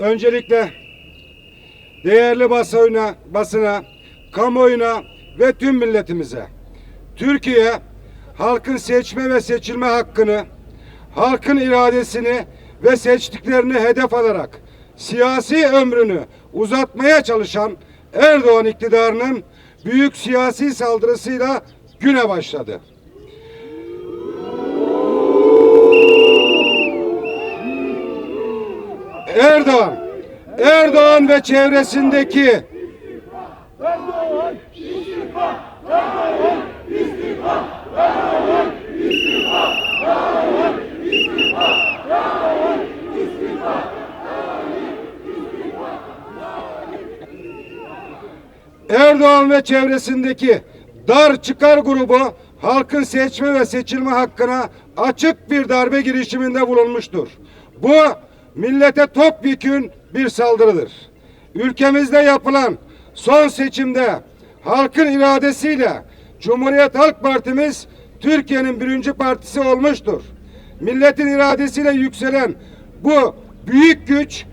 Öncelikle değerli basına, basına, kamuoyuna ve tüm milletimize Türkiye halkın seçme ve seçilme hakkını, halkın iradesini ve seçtiklerini hedef alarak siyasi ömrünü uzatmaya çalışan Erdoğan iktidarının büyük siyasi saldırısıyla güne başladı. Erdoğan, Erdoğan ve çevresindeki Erdoğan ve çevresindeki dar çıkar grubu halkın seçme ve seçilme hakkına açık bir darbe girişiminde bulunmuştur. Bu millete topyekün bir saldırıdır. Ülkemizde yapılan son seçimde halkın iradesiyle Cumhuriyet Halk Partimiz Türkiye'nin birinci partisi olmuştur. Milletin iradesiyle yükselen bu büyük güç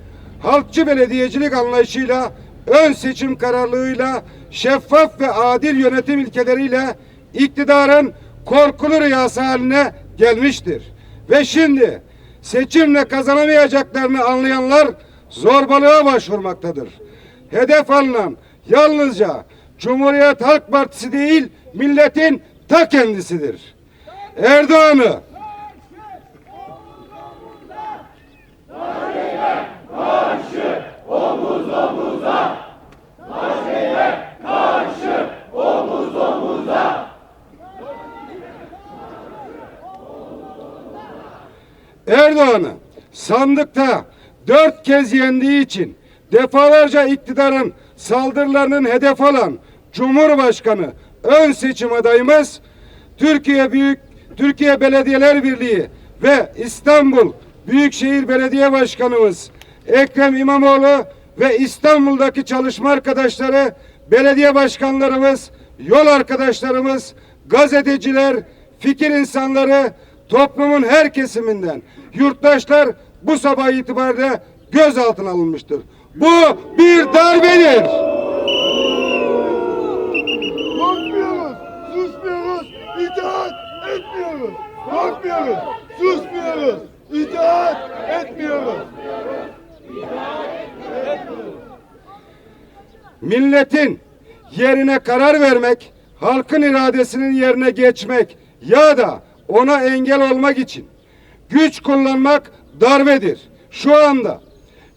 halkçı belediyecilik anlayışıyla ön seçim kararlılığıyla şeffaf ve adil yönetim ilkeleriyle iktidarın korkulu rüyası haline gelmiştir. Ve şimdi seçimle kazanamayacaklarını anlayanlar zorbalığa başvurmaktadır. Hedef alınan yalnızca Cumhuriyet Halk Partisi değil milletin ta kendisidir. Erdoğan'ı Erdoğan'ı sandıkta dört kez yendiği için defalarca iktidarın saldırılarının hedef alan Cumhurbaşkanı ön seçim adayımız Türkiye Büyük Türkiye Belediyeler Birliği ve İstanbul Büyükşehir Belediye Başkanımız Ekrem İmamoğlu ve İstanbul'daki çalışma arkadaşları, belediye başkanlarımız, yol arkadaşlarımız, gazeteciler, fikir insanları, toplumun her kesiminden yurttaşlar bu sabah itibariyle gözaltına alınmıştır. Bu bir darbedir. Korkmuyoruz, susmuyoruz, itaat etmiyoruz. Korkmuyoruz, susmuyoruz, itaat etmiyoruz. Milletin yerine karar vermek, halkın iradesinin yerine geçmek ya da ona engel olmak için güç kullanmak darbedir. Şu anda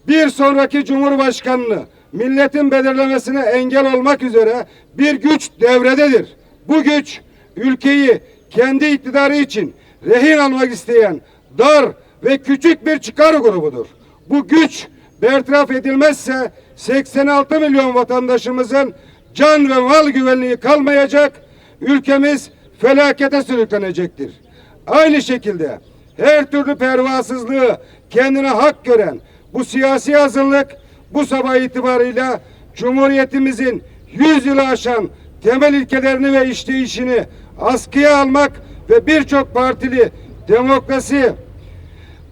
bir sonraki cumhurbaşkanını milletin belirlemesine engel olmak üzere bir güç devrededir. Bu güç ülkeyi kendi iktidarı için rehin almak isteyen dar ve küçük bir çıkar grubudur. Bu güç bertaraf edilmezse 86 milyon vatandaşımızın can ve mal güvenliği kalmayacak, ülkemiz felakete sürüklenecektir. Aynı şekilde her türlü pervasızlığı kendine hak gören bu siyasi azınlık bu sabah itibarıyla Cumhuriyetimizin 100 yılı aşan temel ilkelerini ve işleyişini askıya almak ve birçok partili demokrasi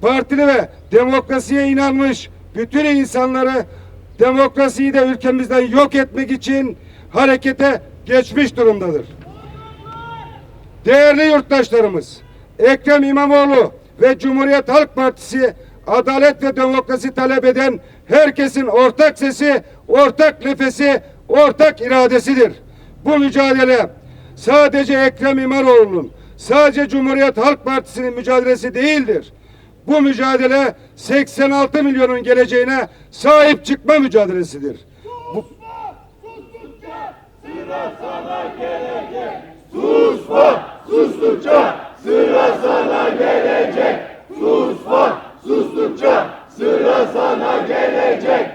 partili ve demokrasiye inanmış bütün insanları demokrasiyi de ülkemizden yok etmek için harekete geçmiş durumdadır. Değerli yurttaşlarımız, Ekrem İmamoğlu ve Cumhuriyet Halk Partisi adalet ve demokrasi talep eden herkesin ortak sesi, ortak nefesi, ortak iradesidir. Bu mücadele sadece Ekrem İmamoğlu'nun, sadece Cumhuriyet Halk Partisi'nin mücadelesi değildir. Bu mücadele 86 milyonun geleceğine sahip çıkma mücadelesidir. Bu, Sustukça sıra sana gelecek. Susma, sustukça sıra sana gelecek.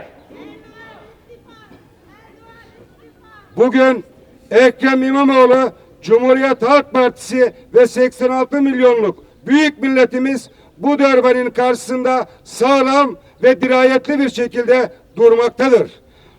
Bugün Ekrem İmamoğlu, Cumhuriyet Halk Partisi ve 86 milyonluk büyük milletimiz bu darbenin karşısında sağlam ve dirayetli bir şekilde durmaktadır.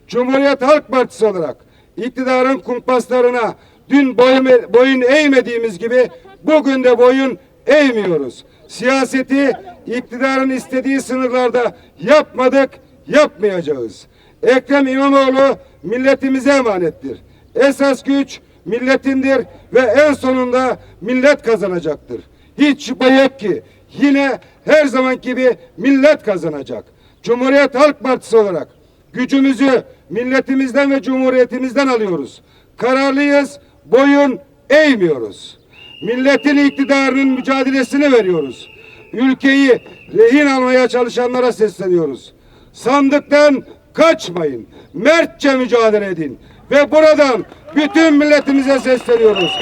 Cumhuriyet Halk Partisi olarak iktidarın kumpaslarına dün boyun, boyun eğmediğimiz gibi bugün de boyun eğmiyoruz. Siyaseti iktidarın istediği sınırlarda yapmadık, yapmayacağız. Ekrem İmamoğlu milletimize emanettir. Esas güç milletindir ve en sonunda millet kazanacaktır. Hiç şüphe yok ki yine her zaman gibi millet kazanacak. Cumhuriyet Halk Partisi olarak gücümüzü milletimizden ve cumhuriyetimizden alıyoruz. Kararlıyız, boyun eğmiyoruz. Milletin iktidarının mücadelesini veriyoruz. Ülkeyi rehin almaya çalışanlara sesleniyoruz. Sandıktan kaçmayın. Mertçe mücadele edin. Ve buradan bütün milletimize sesleniyoruz.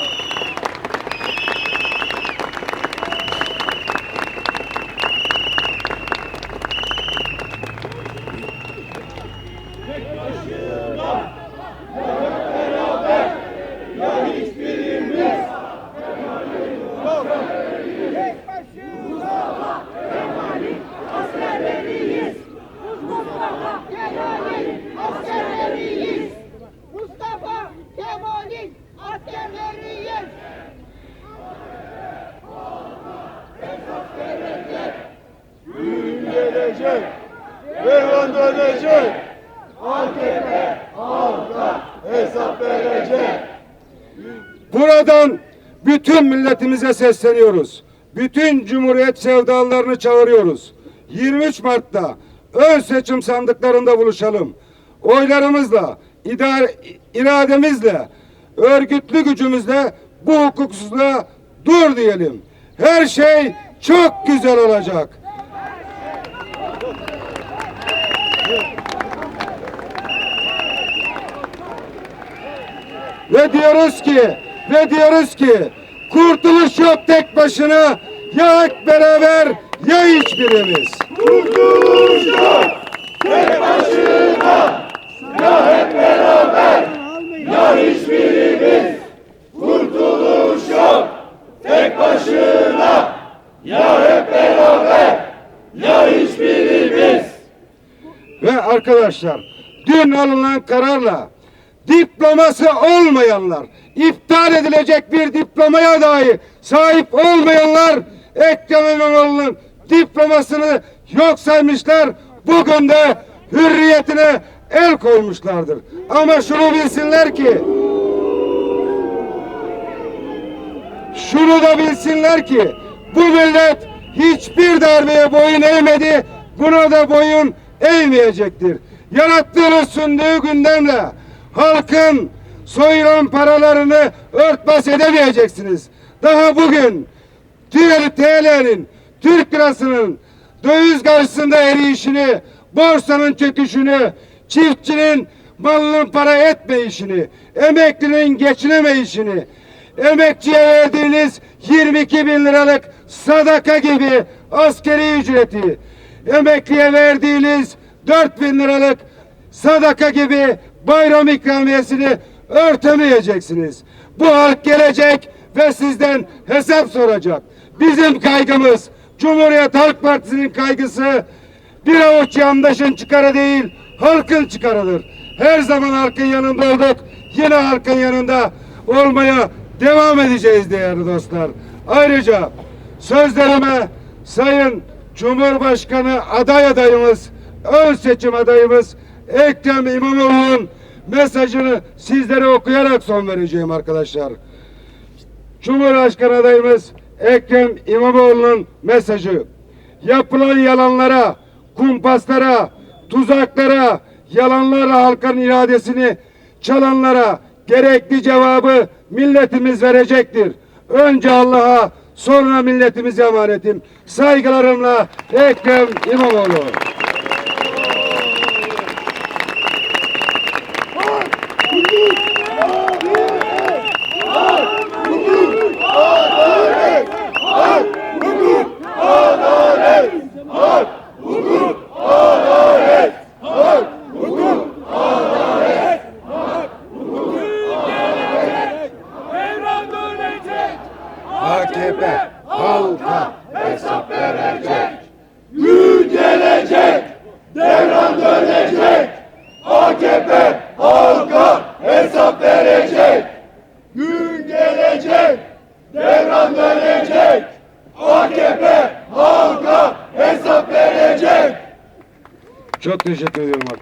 Buradan bütün milletimize sesleniyoruz. Bütün Cumhuriyet sevdalarını çağırıyoruz. 23 Mart'ta ön seçim sandıklarında buluşalım. Oylarımızla, idare, irademizle, örgütlü gücümüzle bu hukuksuzluğa dur diyelim. Her şey çok güzel olacak. Ve diyoruz ki, ve diyoruz ki kurtuluş yok tek başına ya hep beraber ya hiçbirimiz. Kurtuluş yok, tek başına. Ya hep beraber, ya hiçbirimiz. Kurtuluş yok, tek başına. Ya hep beraber, ya hiçbirimiz. Ve arkadaşlar dün alınan kararla diploması olmayanlar, iptal edilecek bir diplomaya dahi sahip olmayanlar Ekrem İmamoğlu'nun diplomasını yok saymışlar. Bugün de hürriyetine el koymuşlardır. Ama şunu bilsinler ki şunu da bilsinler ki bu millet hiçbir darbeye boyun eğmedi. Buna da boyun eğmeyecektir. Yarattığınız sündüğü gündemle halkın soyulan paralarını örtbas edemeyeceksiniz. Daha bugün TL'nin, Türk lirasının döviz karşısında eriyişini, borsanın çöküşünü, çiftçinin malının para etmeyişini, emeklinin geçinemeyişini, emekçiye verdiğiniz 22 bin liralık sadaka gibi askeri ücreti, emekliye verdiğiniz 4 bin liralık sadaka gibi bayram ikramiyesini örtemeyeceksiniz. Bu halk gelecek ve sizden hesap soracak. Bizim kaygımız, Cumhuriyet Halk Partisi'nin kaygısı bir avuç yandaşın çıkarı değil, halkın çıkarıdır. Her zaman halkın yanında olduk, yine halkın yanında olmaya devam edeceğiz değerli dostlar. Ayrıca sözlerime Sayın Cumhurbaşkanı aday adayımız, ön seçim adayımız Ekrem İmamoğlu'nun mesajını sizlere okuyarak son vereceğim arkadaşlar. Cumhurbaşkanı adayımız Ekrem İmamoğlu'nun mesajı. Yapılan yalanlara, kumpaslara, tuzaklara, yalanlarla halkın iradesini çalanlara gerekli cevabı milletimiz verecektir. Önce Allah'a, sonra milletimize emanetim. Saygılarımla Ekrem İmamoğlu. Adalet, hak, hukuk, adalet, hak, hukuk, adalet, hak, hukuk, adalet, hak, hukuk, adalet. Devran dönecek. AKP halka hesap verecek. Gün gelecek, devran dönecek. AKP halka hesap verecek. Gün gelecek, devran dönecek. AKP halka hesap verecek. Çok teşekkür ediyorum arkadaşlar.